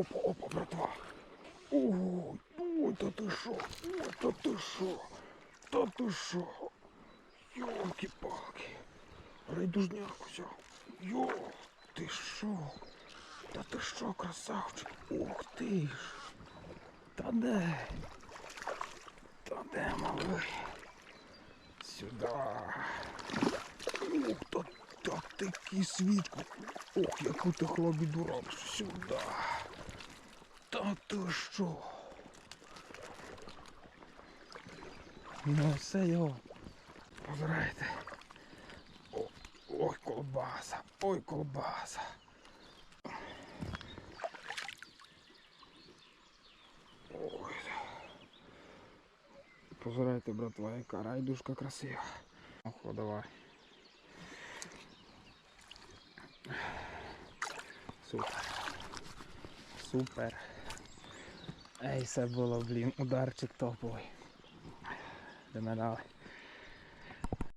опа, опа, братва. Ой, ой, та ти шо, ой, та ти шо, та ти шо. Йолки-палки. Райдужняк взяв. Йо, ти шо? Та ти шо, красавчик? Ух ти ж. Та де? Та де, малий? Сюда. Ух, та, та такі свічку. Ох, яку ти хлобіду робиш. Сюда. Та ти що? Ну все його. Позирайте. Ой, колбаса, ой, колбаса. Ой. Позирайте, братва, яка райдушка красива. Охо, давай. Супер. Супер. Ej, se bylo, blín, udarček topový. Jdeme dále.